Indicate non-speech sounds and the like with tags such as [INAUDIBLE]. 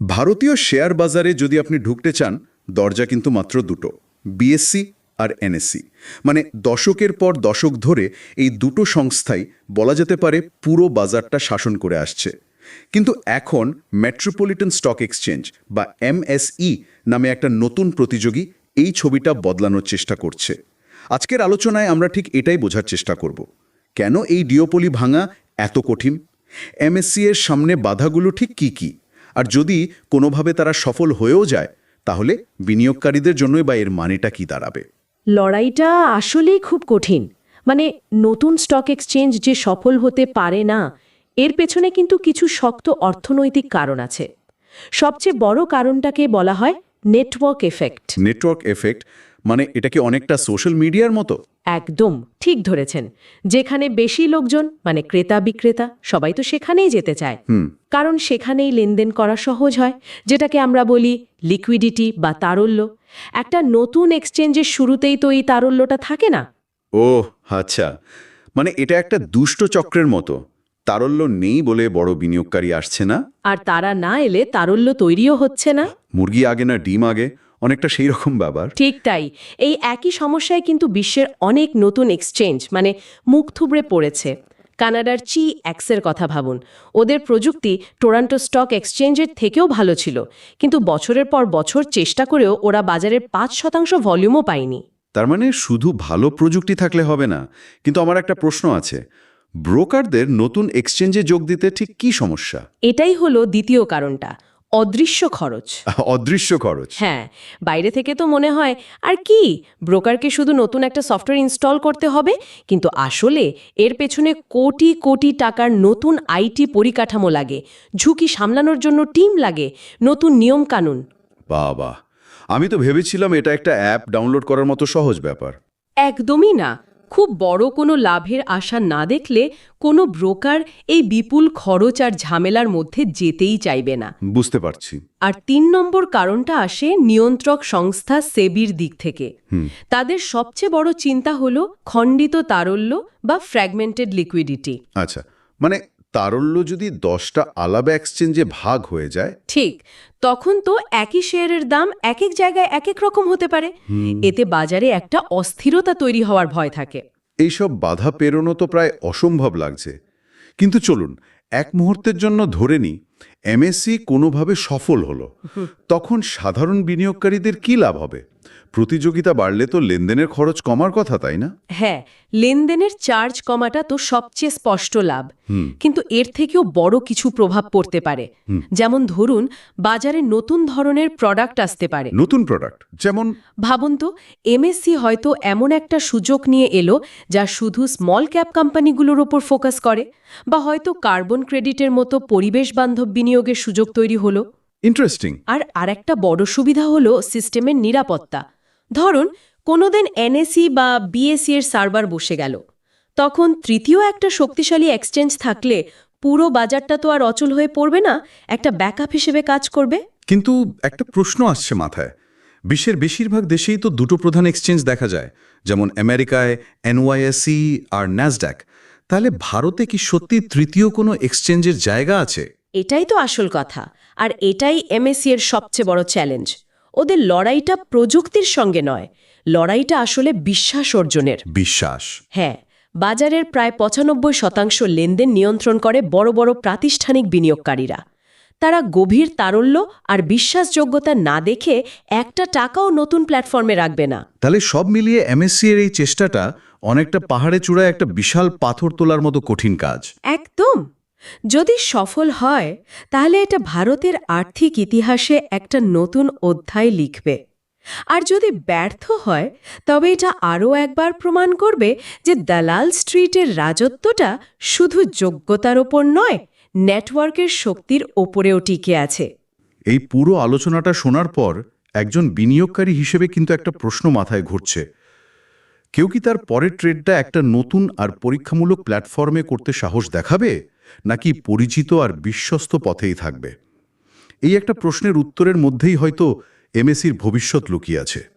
ভারতীয় শেয়ার বাজারে যদি আপনি ঢুকতে চান, দরজা কিন্তু মাত্র দুটো বিএসসি আর এনএসসি মানে দশকের পর দশক ধরে এই দুটো সংস্থাই বলা যেতে পারে পুরো বাজারটা শাসন করে আসছে। কিন্তু এখন মেট্রোপলিটন স্টক এক্সচেঞ্জ বা এমএসই নামে একটা নতুন প্রতিযোগী এই ছবিটা বদলানোর চেষ্টা করছে। আজকের আলোচনায় আমরা ঠিক এটাই বোঝার চেষ্টা করব। কেন এই ডিওপলি ভাঙা এত কঠিন? এমএসসি এর সামনে বাধাগুলো ঠিক কি কি? আর যদি কোনোভাবে তারা সফল হয়েও যায় তাহলে বিনিয়োগকারীদের জন্যই বা এর মানেটা কি দাঁড়াবে? লড়াইটা আসলেই খুব কঠিন। মানে নতুন স্টক এক্সচেঞ্জ যে সফল হতে পারে না এর পেছনে কিন্তু কিছু শক্ত অর্থনৈতিক কারণ আছে। সবচেয়ে বড় কারণটাকে বলা হয় নেটওয়ার্ক এফেক্ট নেটওয়ার্ক এফেক্ট মানে এটা কি অনেকটা সোশ্যাল মিডিয়ার মতো? একদম ঠিক ধরেছেন। যেখানে বেশি লোকজন মানে ক্রেতা বিক্রেতা সবাই তো সেখানেই যেতে চায়। কারণ সেখানেই লেনদেন করা সহজ হয় যেটাকে আমরা বলি লিকুইডিটি বা তারল্য। একটা নতুন এক্সচেঞ্জের শুরুতেই তো এই তারল্যটা থাকে না। ও আচ্ছা। মানে এটা একটা দুষ্ট চক্রের মতো। তারল্য নেই বলে বড় বিনিয়োগকারী আসছে না? আর তারা না এলে তারল্য তৈরিও হচ্ছে না। মুরগি আগে না ডিম আগে? অনেকটা সেই রকম ব্যাপার। ঠিক তাই। এই একই সমস্যায় কিন্তু বিশ্বের অনেক নতুন এক্সচেঞ্জ মানে মুখ থুবড়ে পড়েছে। কানাডার চি অ্যাক্সের কথা ভাবুন। ওদের প্রযুক্তি টোরান্টো স্টক এক্সচেঞ্জের থেকেও ভালো ছিল। কিন্তু বছরের পর বছর চেষ্টা করেও ওরা বাজারের পাঁচ শতাংশ ভলিউমও পায়নি। তার মানে শুধু ভালো প্রযুক্তি থাকলে হবে না। কিন্তু আমার একটা প্রশ্ন আছে। ব্রোকারদের নতুন এক্সচেঞ্জে যোগ দিতে ঠিক কি সমস্যা? এটাই হলো দ্বিতীয় কারণটা। অদৃশ্য খরচ। [LAUGHS] অদৃশ্য খরচ। হ্যাঁ বাইরে থেকে তো মনে হয় আর কি ব্রোকারকে শুধু নতুন একটা সফটওয়্যার ইনস্টল করতে হবে কিন্তু আসলে এর পেছনে কোটি কোটি টাকার নতুন আইটি পরিকাঠামো লাগে ঝুঁকি সামলানোর জন্য টিম লাগে নতুন নিয়ম কানুন বাবা আমি তো ভেবেছিলাম এটা একটা অ্যাপ ডাউনলোড করার মতো সহজ ব্যাপার। একদমই না। খুব বড় কোনো লাভের আশা না দেখলে কোনো ব্রোকার এই বিপুল খরচ আর ঝামেলার মধ্যে যেতেই চাইবে না। বুঝতে পারছি। আর তিন নম্বর কারণটা আসে নিয়ন্ত্রক সংস্থা সেবির দিক থেকে। তাদের সবচেয়ে বড় চিন্তা হল খণ্ডিত তারল্য বা ফ্র্যাগমেন্টেড লিকুইডিটি। আচ্ছা মানে তারল্য যদি দশটা আলাদা এক্সচেঞ্জে ভাগ হয়ে যায়? ঠিক। তখন তো একই শেয়ারের দাম এক এক জায়গায় এক এক রকম হতে পারে। এতে বাজারে একটা অস্থিরতা তৈরি হওয়ার ভয় থাকে। এইসব বাধা পেরোনো তো প্রায় অসম্ভব লাগছে। কিন্তু চলুন এক মুহূর্তের জন্য ধরে নিই এমএসসি কোনোভাবে সফল হলো। তখন সাধারণ বিনিয়োগকারীদের কি লাভ হবে? প্রতিযোগিতা বাড়লে তো লেনদেনের খরচ কমার কথা তাই না? হ্যাঁ লেনদেনের চার্জ কমাটা তো সবচেয়ে স্পষ্ট লাভ। কিন্তু এর থেকেও বড় কিছু প্রভাব পড়তে পারে। যেমন ধরুন বাজারে নতুন ধরনের প্রোডাক্ট আসতে পারে। নতুন প্রোডাক্ট যেমন? ভাবুন তো এমএসসি হয়তো এমন একটা সুযোগ নিয়ে এলো যা শুধু স্মল ক্যাপ কোম্পানিগুলোর ওপর ফোকাস করে বা হয়তো কার্বন ক্রেডিটের মতো পরিবেশ বান্ধব বিনিয়োগের সুযোগ তৈরি হলো। ইন্টারেস্টিং আর আরেকটা বড় সুবিধা হলো সিস্টেমের নিরাপত্তা। ধরুন কোনোদিন এনএসি বা বিএসসি এর সার্ভার বসে গেল। তখন তৃতীয় একটা শক্তিশালী এক্সচেঞ্জ থাকলে পুরো বাজারটা তো আর অচল হয়ে পড়বে না একটা ব্যাকআপ হিসেবে কাজ করবে। কিন্তু একটা প্রশ্ন আসছে মাথায়। বিশ্বের বেশিরভাগ দেশেই তো দুটো প্রধান এক্সচেঞ্জ দেখা যায় যেমন আমেরিকায় এনওয়াইএসি আর ন্যাসড্যাক তাহলে ভারতে কি সত্যি তৃতীয় কোনো এক্সচেঞ্জের জায়গা আছে? এটাই তো আসল কথা। আর এটাই এমএসসি এর সবচেয়ে বড় চ্যালেঞ্জ ওদের লড়াইটা প্রযুক্তির সঙ্গে নয়। লড়াইটা আসলে বিশ্বাস অর্জনের। বিশ্বাস। হ্যাঁ বাজারের প্রায় পঁচানব্বই শতাংশ লেনদেন নিয়ন্ত্রণ করে বড় বড় প্রাতিষ্ঠানিক বিনিয়োগকারীরা। তারা গভীর তারল্য আর বিশ্বাসযোগ্যতা না দেখে একটা টাকাও নতুন প্ল্যাটফর্মে রাখবে না। তাহলে সব মিলিয়ে এমএসসি এর এই চেষ্টাটা অনেকটা পাহাড়ে চূড়ায় একটা বিশাল পাথর তোলার মতো কঠিন কাজ। একদম। যদি সফল হয়, তাহলে এটা ভারতের আর্থিক ইতিহাসে একটা নতুন অধ্যায় লিখবে। আর যদি ব্যর্থ হয়, তবে এটা আরও একবার প্রমাণ করবে যে দালাল স্ট্রিটের রাজত্বটা শুধু যোগ্যতার ওপর নয়, নেটওয়ার্কের শক্তির ওপরেও টিকে আছে। এই পুরো আলোচনাটা শোনার পর একজন বিনিয়োগকারী হিসেবে কিন্তু একটা প্রশ্ন মাথায় ঘুরছে। কেউ কি তার পরের ট্রেডটা একটা নতুন আর পরীক্ষামূলক প্ল্যাটফর্মে করতে সাহস দেখাবে? নাকি পরিচিত আর বিশ্বস্ত পথেই থাকবে? এই একটা প্রশ্নের উত্তরের মধ্যেই হয়তো এমএসির ভবিষ্যৎ লুকিয়ে আছে।